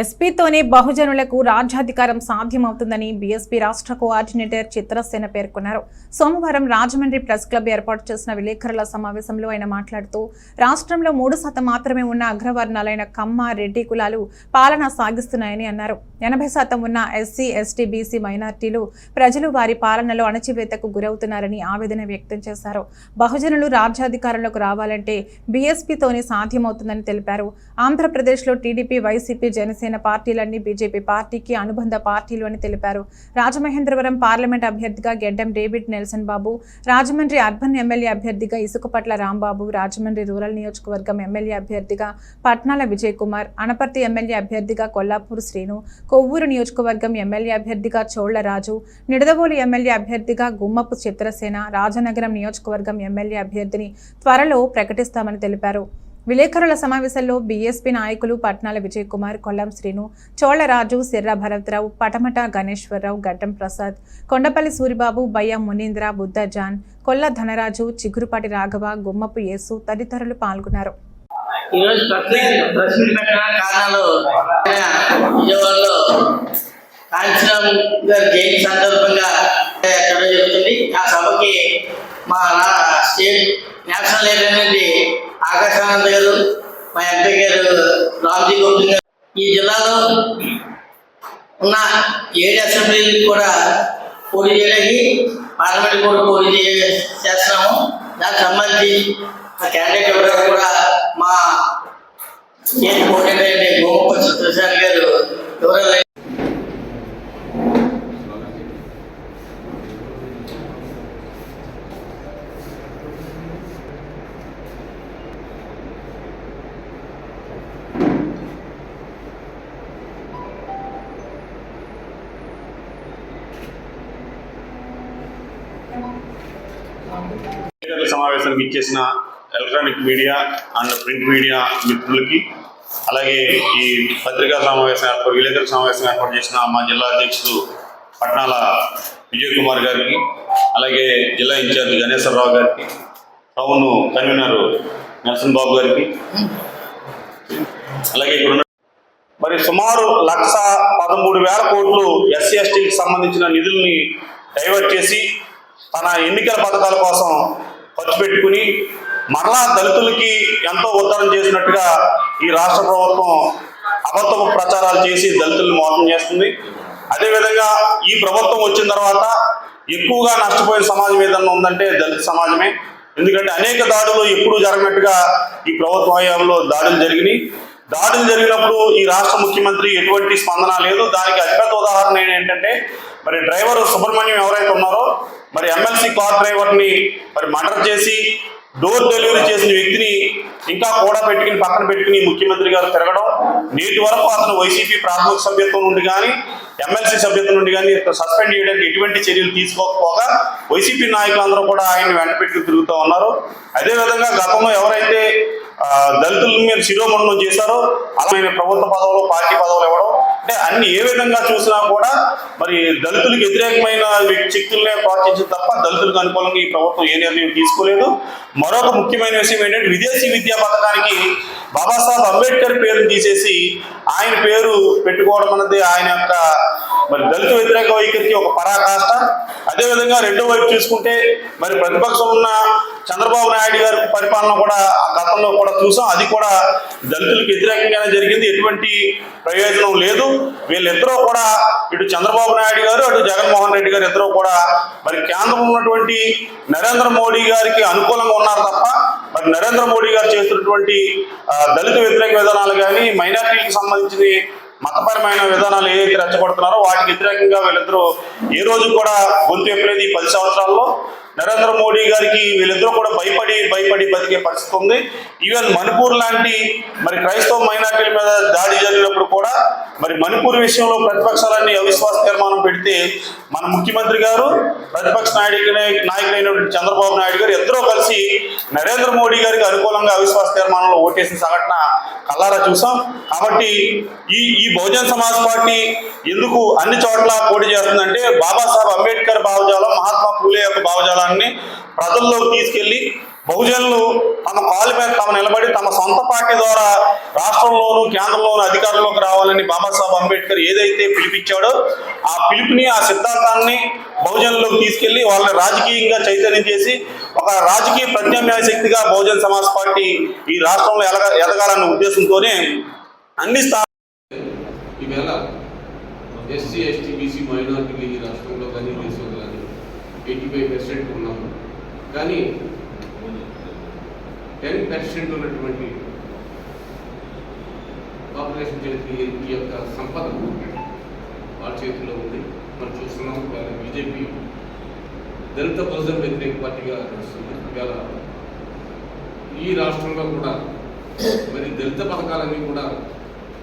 ఎస్పీతోనే బహుజనులకు రాజ్యాధికారం సాధ్యమవుతుందని బీఎస్పీ రాష్ట్ర కోఆర్డినేటర్ చిత్రసేన పేర్కొన్నారు. సోమవారం రాజమండ్రి ప్రెస్ క్లబ్ ఏర్పాటు చేసిన విలేకరుల సమావేశంలో ఆయన మాట్లాడుతూ రాష్ట్రంలో మూడు శాతం మాత్రమే ఉన్న అగ్రవర్ణాలైన కమ్మ రెడ్డి కులాలు పాలన సాగిస్తున్నాయని అన్నారు. ఎనభై శాతం ఉన్న ఎస్సీ ఎస్టీ బీసీ మైనార్టీలు ప్రజలు వారి పాలనలో అణచివేతకు గురవుతున్నారని ఆవేదన వ్యక్తం చేశారు. బహుజనులు రాజ్యాధికారంలోకి రావాలంటే బీఎస్పీతోనే సాధ్యమవుతుందని తెలిపారు. ఆంధ్రప్రదేశ్లో టీడీపీ వైసీపీ జనసేన పార్టీలన్నీ బీజేపీ పార్టీకి అనుబంధ పార్టీలు అని తెలిపారు. రాజమహేంద్రవరం పార్లమెంట్ అభ్యర్థిగా Geddam David Nelson Babu Rajahmundry urban MLA అభ్యర్థిగా ఇసుకపట్ల రాంబాబు రాజమండ్రి రూరల్ నియోజకవర్గం ఎమ్మెల్యే అభ్యర్థిగా పట్నాల విజయ్ కుమార్ అనపర్తి ఎమ్మెల్యే అభ్యర్థిగా కొల్లాపూర్ శ్రీను కొవ్వూరు నియోజకవర్గం ఎమ్మెల్యే అభ్యర్థిగా చోళ్ళరాజు నిడదవోలు ఎమ్మెల్యే అభ్యర్థిగా గుమ్మపు చిత్రసేన రాజనగరం నియోజకవర్గం ఎమ్మెల్యే అభ్యర్థిని త్వరలో ప్రకటిస్తామని తెలిపారు. విలేకరుల సమావేశంలో బీఎస్పీ నాయకులు పట్నాల విజయ్ కుమార్ కొల్లం శ్రీను చోళరాజు సిర్ర భరత్రావు పటమట గణేశ్వరరావు గడ్డం ప్రసాద్ కొండపల్లి సూరిబాబు బయ్య మునీంద్ర బుద్ధ జాన్ కొల్ల ధనరాజు చిగురుపాటి రాఘవ గుమ్మపు యేసు తదితరులు పాల్గొన్నారు. ఈరోజు కారణాలు విజయవాడలో గారి జయంతి సందర్భంగా జరుగుతుంది. ఆ సభకి మా స్టేట్ నేషనల్ నుండి ఆకాశానంద్ గారు మా ఎంపీ గారు రామ్జీ గోవింద్ గారు ఈ జిల్లాలో ఉన్న ఏడు అసెంబ్లీలు కూడా పోటీ చేయడానికి పార్లమెంట్ కూడా పోటీ చేస్తున్నాము. దానికి సంబంధించి ఆ క్యాండిడేట్ ఎవరు కూడా మా పోటీ కోఆర్డినేటర్ గోప గారు ఎవరైనా సమావేశానికి ఇచ్చేసిన electronic media and print media మిత్రులకి అలాగే ఈ పత్రికా సమావేశం ఏర్పాటు విలేకరుల సమావేశం ఏర్పాటు చేసిన మా జిల్లా అధ్యక్షుడు పట్నాల విజయ్ కుమార్ గారికి అలాగే జిల్లా ఇన్ఛార్జ్ గణేశ్వరరావు గారికి టౌన్ కన్వీనర్ నరసింహ బాబు గారికి అలాగే ఇక్కడ మరి సుమారు లక్ష పదమూడు వేల కోట్లు ఎస్సీ ఎస్టీకి సంబంధించిన నిధుల్ని డైవర్ట్ చేసి తన ఎన్నికల పథకాల కోసం ఖర్చు పెట్టుకుని మరలా దళితులకి ఎంతో ఉద్ధరణ చేసినట్టుగా ఈ రాష్ట్ర ప్రభుత్వం అబద్ధపు ప్రచారాలు చేసి దళితుల్ని మోసం చేస్తుంది. అదేవిధంగా ఈ ప్రభుత్వం వచ్చిన తర్వాత ఎక్కువగా నష్టపోయిన సమాజం ఏదన్నా ఉందంటే దళిత సమాజమే. ఎందుకంటే అనేక దాడులు ఎప్పుడు జరిగినట్టుగా ఈ ప్రభుత్వ హయాంలో దాడులు జరిగినాయి. దాడులు జరిగినప్పుడు ఈ రాష్ట్ర ముఖ్యమంత్రి ఎటువంటి స్పందన లేదు. దానికి అతిపెద్ద ఉదాహరణ ఏంటంటే మరి డ్రైవర్ సుబ్రహ్మణ్యం ఎవరైతే ఉన్నారో మరి ఎమ్మెల్సీ కార్ డ్రైవర్ని మరి మర్డర్ చేసి డోర్ డెలివరీ చేసిన వ్యక్తిని ఇంకా కూడా పెట్టుకుని పక్కన పెట్టుకుని ముఖ్యమంత్రి గారు తిరగడం నేటి వరకు అతను వైసీపీ ప్రాథమిక సభ్యత్వం నుండి కానీ ఎమ్మెల్సీ సభ్యత్వం నుండి కానీ సస్పెండ్ చేయడానికి ఎటువంటి చర్యలు తీసుకోకపోగా వైసీపీ నాయకులందరూ కూడా ఆయన వెంట పెట్టుకుని తిరుగుతూ ఉన్నారు. అదేవిధంగా గతంలో ఎవరైతే దళితుల మీద శిరోమండనం చేశారో అలాగే ప్రభుత్వ పదవులు పార్టీ పదవులు ఇవ్వడం అంటే అన్ని ఏ విధంగా చూసినా కూడా మరి దళితులకు వ్యతిరేకమైన శక్తులనే ప్రోత్సహించిన తప్ప దళితులకు అనుకూలంగా ఈ ప్రభుత్వం ఏ నిర్ణయం తీసుకోలేదు. మరొక ముఖ్యమైన విషయం ఏంటంటే విదేశీ విద్యా పథకానికి బాబాసాహెబ్ అంబేద్కర్ పేరును తీసేసి ఆయన పేరు పెట్టుకోవడం అన్నది ఆయన యొక్క మరి దళిత వ్యతిరేక వైఖరికి ఒక పరాకాష్ట. అదేవిధంగా రెండో వైపు చూసుకుంటే మరి ప్రతిపక్షం ఉన్న చంద్రబాబు నాయుడు గారి పరిపాలన కూడా గతంలో కూడా చూసాం. అది కూడా దళితులకు వ్యతిరేకంగానే జరిగింది. ఎటువంటి ప్రయోజనం లేదు. వీళ్ళిద్దరూ కూడా ఇటు చంద్రబాబు నాయుడు గారు అటు జగన్మోహన్ రెడ్డి గారు ఇద్దరు కూడా మరి కేంద్రంలో ఉన్నటువంటి నరేంద్ర మోడీ గారికి అనుకూలంగా ఉన్నారు తప్ప మరి నరేంద్ర మోడీ గారు చేస్తున్నటువంటి దళిత వ్యతిరేక విధానాలు కానీ మైనారిటీకి సంబంధించిన మతపరమైన విధానాలు ఏదైతే రెచ్చగొడుతున్నారో వాటికి వ్యతిరేకంగా వీళ్ళిద్దరూ ఏ రోజు కూడా గొంతు ఎప్పలేదు ఈ పది సంవత్సరాల్లో. నరేంద్ర మోడీ గారికి వీళ్ళిద్దరూ కూడా భయపడి భయపడి బతికే పరిస్థితి ఉంది. ఈవెన్ మణిపూర్ లాంటి మరి క్రైస్తవ మైనార్టీల మీద దాడి జరిగినప్పుడు కూడా మరి మణిపూర్ విషయంలో ప్రతిపక్షాలన్నీ అవిశ్వాస తీర్మానం పెడితే మన ముఖ్యమంత్రి గారు ప్రతిపక్ష నాయకుడి నాయకుడైనటువంటి చంద్రబాబు నాయుడు గారు ఇద్దరూ కలిసి నరేంద్ర మోడీ గారికి అనుకూలంగా అవిశ్వాస తీర్మానంలో ఓటేసిన సంఘటన కల్లారా చూసాం. కాబట్టి ఈ ఈ బహుజన్ సమాజ్ పార్టీ ఎందుకు అన్ని చోట్ల పోటీ చేస్తుందంటే బాబాసాహెబ్ అంబేద్కర్ భావజాలం మహాత్మా పూలే యొక్క భావజాలాన్ని ప్రజల్లోకి తీసుకెళ్ళి బహుజనులు తమ కాలు మీద తమ నిలబడి తమ సొంత పార్టీ ద్వారా రాష్ట్రంలోను కేంద్రంలోను అధికారంలోకి రావాలని బాబాసాహెబ్ అంబేద్కర్ ఏదైతే పిలిపించాడో ఆ పిలుపుని ఆ సిద్ధాంతాన్ని బహుజనులకు తీసుకెళ్ళి వాళ్ళని రాజకీయంగా చైతన్యం చేసి ఒక రాజకీయ ప్రత్యామ్నాయ శక్తిగా బహుజన్ సమాజ్ పార్టీ ఈ రాష్ట్రంలో ఎదగ ఎదగాలన్న ఉద్దేశంతోనే అన్ని స్థా ఈవేళ ఎస్సీ ఎస్టీ బీసీ మైనార్టీలు ఈ రాష్ట్రంలో కానీ దేశంలో కానీ ఎయిటీ ఫైవ్ పర్సెంట్ ఉన్నాము. కానీ టెన్ పర్సెంట్ ఉన్నటువంటి పాపులేషన్ చేతి ఈ యొక్క సంపద వాళ్ళ చేతిలో ఉంది. మనం చూస్తున్నాం ఇవాళ బీజేపీ దళిత బహుజన వ్యతిరేక పార్టీగా నడుస్తుంది. ఇవాళ ఈ రాష్ట్రంలో కూడా మరి దళిత పథకాలన్నీ కూడా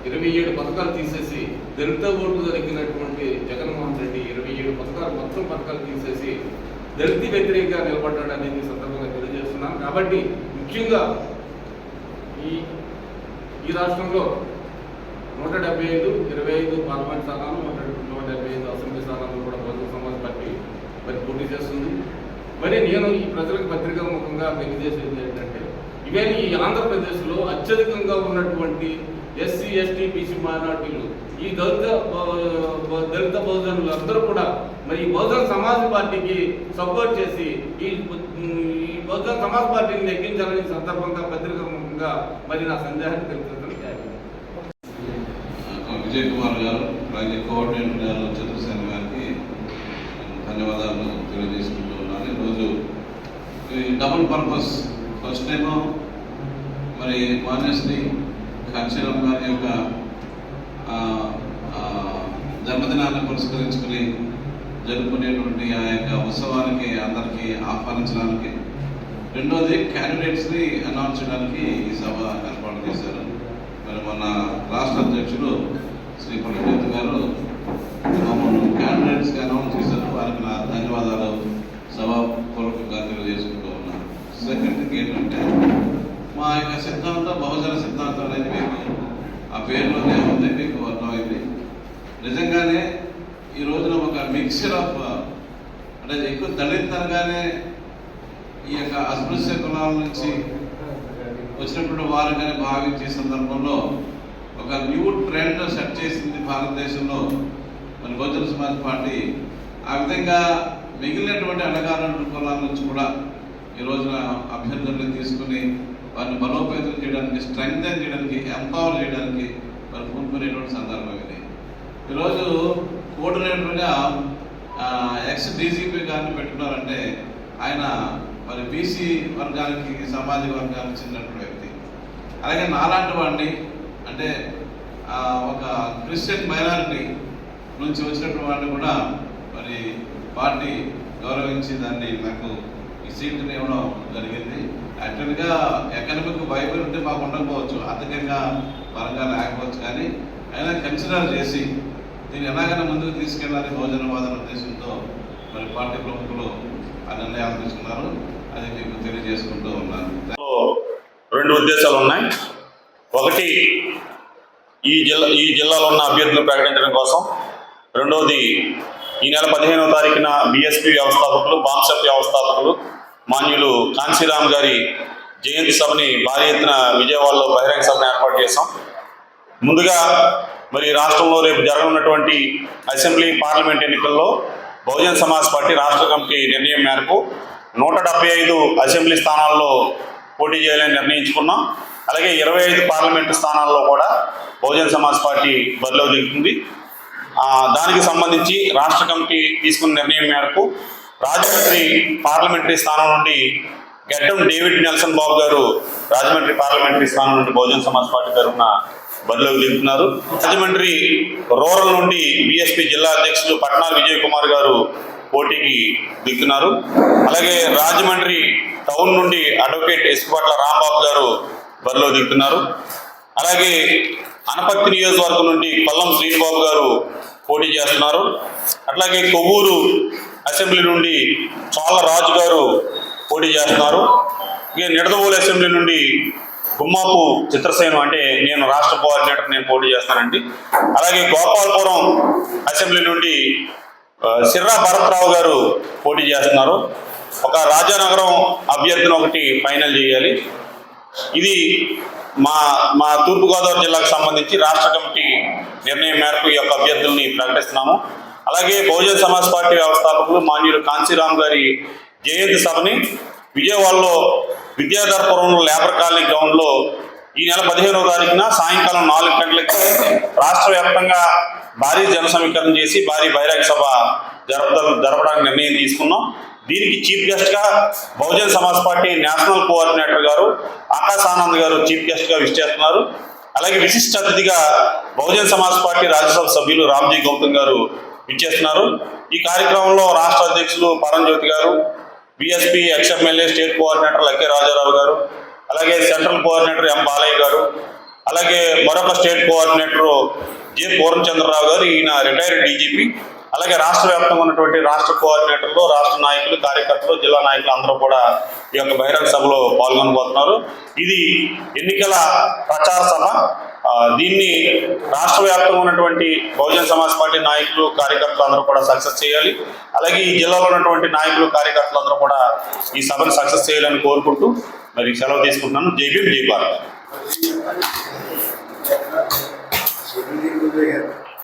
ఇరవై ఏడు పథకాలు తీసేసి దళిత ఓటు జరిగినటువంటి జగన్మోహన్ రెడ్డి ఇరవై ఏడు పథకాలు మొత్తం పథకాలు తీసేసి దళిత వ్యతిరేకంగా నిలబడ్డాడు అనేది సందర్భంగా తెలియజేస్తున్నాను కాబట్టి ముఖ్యంగా ఈ ఈ రాష్ట్రంలో నూట డెబ్బై ఐదు ఇరవై ఐదు పార్లమెంట్ స్థానాలు నూట నూట డెబ్బై ఐదు అసెంబ్లీ స్థానాలు కూడా బహుజన సమాజ్ పార్టీ మరి పోటీ చేస్తుంది. మరి నేను ఈ ప్రజలకు పత్రికా ముఖంగా తెలియజేసేది ఏంటంటే ఇవన్నీ ఈ ఆంధ్రప్రదేశ్లో అత్యధికంగా ఉన్నటువంటి ఎస్సీ ఎస్టీ బీసీ మైనార్టీలు. ఈ దళిత దళిత బహుజనులు అందరూ కూడా మరి ఈ బహుజన సమాజ్ పార్టీకి సపోర్ట్ చేసి ఈ ఈ బహుజన సమాజ్ పార్టీని లెక్కించాలని సందర్భంగా పత్రికంగా మరి నా సందేహాన్ని తెలుపుతున్నాను విజయ్ కుమార్ గారు అలాగే కోఆర్డినేటర్ గారు చంద్రసేన గారికి ధన్యవాదాలు తెలియజేసుకుంటూ ఉన్నాను. ఈరోజు ఈ డబుల్ పర్పస్ ఫస్ట్ ఏమో మరి మాన్యశ్రీ కాంచీరామ్ గారి యొక్క జన్మదినాన్ని పురస్కరించుకుని జరుపుకునేటువంటి ఆ యొక్క ఉత్సవానికి అందరికీ ఆహ్వానించడానికి రెండోది క్యాండిడేట్స్ని అనౌన్స్ చేయడానికి ఈ సభ ఏర్పాటు చేశారు. మరి మన రాష్ట్ర అధ్యక్షుడు శ్రీ పండిత్ గారు మమ్మల్ని క్యాండిడేట్స్కి అనౌన్స్ చేశారు. వారికి నా ధన్యవాదాలు. సభాపూర్వకంగా తెలియజేసుకుంటూ ఉన్నాను. సెకండ్ ఏంటంటే మా యొక్క సిద్ధాంతం బహుజన సిద్ధాంతం అనేది మీకు ఆ పేరులోనే ఉంది మీకు అర్థమైంది. నిజంగానే ఈ రోజున ఒక మిక్చర్ ఆఫ్ అంటే ఎక్కువ దళిత్ అనగానే ఈ యొక్క అస్పృశ్య కులాల నుంచి వచ్చినప్పుడు వారు కానీ భావించే సందర్భంలో ఒక న్యూ ట్రెండ్ సెట్ చేసింది భారతదేశంలో. మన బహుజన సమాజ్ పార్టీ ఆ విధంగా మిగిలినటువంటి అడగాల కులాల నుంచి కూడా ఈ రోజున అభ్యర్థులను తీసుకుని వారిని బలోపేతం చేయడానికి స్ట్రెంగ్ చేయడానికి ఎంపవర్ చేయడానికి వారు పూనుకునేటువంటి సందర్భం ఇది. ఈరోజు కోఆర్డినేటర్గా ఎక్స్ డీజీపీ గారిని పెట్టుకున్నారంటే ఆయన మరి బీసీ వర్గానికి సామాజిక వర్గానికి చెందినటువంటి వ్యక్తి. అలాగే నాలాంటి వాడిని అంటే ఒక క్రిస్టియన్ మైనారిటీ నుంచి వచ్చినటువంటి వాడిని కూడా మరి పార్టీ గౌరవించి దాన్ని నాకు సీట్ సీట్ని ఇవ్వడం జరిగింది యాక్చువల్గా ఎకనమిక్ బైబిల్ ఉంటే మాకు ఉండకపోవచ్చు. ఆర్థికంగా పరంగా లేకపోవచ్చు కానీ అయినా కన్సిడర్ చేసి దీన్ని ఎలాగైనా ముందుకు తీసుకెళ్ళాలి భోజనవాదం ఉద్దేశంతో మరి పార్టీ ప్రముఖులు ఆ నిర్ణయాలు తీసుకున్నారు. అది మీకు తెలియజేసుకుంటూ ఉన్నాను. రెండు ఉద్దేశాలు ఉన్నాయి. ఒకటి ఈ జిల్లా ఈ జిల్లాలో ఉన్న అభ్యర్థులు ప్రకటించడం కోసం. రెండవది ఈ నెల పదిహేనవ తారీఖున బిఎస్పి వ్యవస్థాపకులు బాన్సప్ వ్యవస్థాపకులు మాన్యులు కాంశీరామ్ గారి జయంతి సభని భారీ ఎత్తున విజయవాడలో బహిరంగ సభను ఏర్పాటు చేశాం. ముందుగా మరి రాష్ట్రంలో రేపు జరగనున్నటువంటి అసెంబ్లీ పార్లమెంట్ ఎన్నికల్లో బహుజన్ సమాజ్ పార్టీ రాష్ట్ర కమిటీ నిర్ణయం మేరకు నూట డెబ్బై ఐదు అసెంబ్లీ స్థానాల్లో పోటీ చేయాలని నిర్ణయించుకున్నాం. అలాగే ఇరవై ఐదు పార్లమెంటు స్థానాల్లో కూడా బహుజన్ సమాజ్ పార్టీ బరిలో దిగుతుంది. దానికి సంబంధించి రాష్ట్ర కమిటీ తీసుకున్న నిర్ణయం మేరకు రాజమండ్రి పార్లమెంటరీ స్థానం నుండి గడ్డం డేవిడ్ నెల్సన్ బాబు గారు రాజమండ్రి పార్లమెంటరీ స్థానం నుండి బహుజన సమాజ్ పార్టీ తరఫున బరిలోకి దిగుతున్నారు. రాజమండ్రి రూరల్ నుండి బీఎస్పీ జిల్లా అధ్యక్షులు పట్నాల్ విజయ్ కుమార్ గారు పోటీకి దిగుతున్నారు. అలాగే రాజమండ్రి టౌన్ నుండి అడ్వకేట్ ఎస్పట్ల రాంబాబు గారు బరిలో దిగుతున్నారు. అలాగే అనపర్తి నియోజకవర్గం నుండి కొల్లం శ్రీనిబాబు గారు పోటీ చేస్తున్నారు. అట్లాగే కొవ్వూరు అసెంబ్లీ నుండి చాలా రాజు గారు పోటీ చేస్తున్నారు. ఇక నిడదవోలు అసెంబ్లీ నుండి గుమ్మాపు చిత్రసేను అంటే నేను రాష్ట్ర కోఆర్డినేటర్ నేను పోటీ చేస్తానండి. అలాగే గోపాలపురం అసెంబ్లీ నుండి సిర్రా భరత్రావు గారు పోటీ చేస్తున్నారు. ఒక రాజానగరం అభ్యర్థిని ఒకటి ఫైనల్ చేయాలి. ఇది మా మా తూర్పుగోదావరి జిల్లాకు సంబంధించి రాష్ట్ర కమిటీ నిర్ణయం మేరకు ఈ యొక్క అభ్యర్థుల్ని ప్రకటిస్తున్నాము. అలాగే బహుజన్ సమాజ్ పార్టీ వ్యవస్థాపకులు మాన్యులు కాంచీరామ్ గారి జయంతి సభని విజయవాడలో విద్యాధరపురంలో లేబర్ కాలనీ గ్రౌండ్లో ఈ నెల పదిహేనవ తారీఖున సాయంకాలం నాలుగు గంటలకి రాష్ట్ర వ్యాప్తంగా భారీ జన సమీకరణ చేసి భారీ బహిరంగ సభ జరప జరపడానికి నిర్ణయం తీసుకున్నాం. దీనికి చీఫ్ గెస్ట్గా Bahujan Samaj party national coordinator గారు ఆకాశ్ ఆనంద్ గారు చీఫ్ గెస్ట్గా విచ్చేస్తున్నారు అలాగే విశిష్ట అతిథిగా బహుజన్ సమాజ్ పార్టీ రాజ్యసభ సభ్యులు రామ్జీ గౌతమ్ గారు ఇచ్చేస్తున్నారు. ఈ కార్యక్రమంలో రాష్ట్ర అధ్యక్షులు పరంజ్యోతి గారు BSP ex MLA state coordinator Lakke Rajarao గారు అలాగే సెంట్రల్ కోఆర్డినేటర్ ఎం బాలయ్య గారు అలాగే మరొక స్టేట్ కోఆర్డినేటర్ జె పూర్ణచంద్రరావు గారు ఈయన రిటైర్డ్ డీజీపీ అలాగే రాష్ట్ర వ్యాప్తంగా ఉన్నటువంటి రాష్ట్ర కోఆర్డినేటర్లు రాష్ట్ర నాయకులు కార్యకర్తలు జిల్లా నాయకులు అందరూ కూడా ఈ యొక్క బహిరంగ సభలో పాల్గొనబోతున్నారు. ఇది ఎన్నికల ప్రచార సభ. దీన్ని రాష్ట్ర వ్యాప్తంగా ఉన్నటువంటి బహుజన్ సమాజ్ పార్టీ నాయకులు కార్యకర్తలు అందరూ కూడా సక్సెస్ చేయాలి. అలాగే ఈ జిల్లాలో ఉన్నటువంటి నాయకులు కార్యకర్తలు అందరూ కూడా ఈ సభను సక్సెస్ చేయాలని కోరుకుంటూ మరి సెలవు తీసుకుంటున్నాను. జై భీమ్ జై భారత్.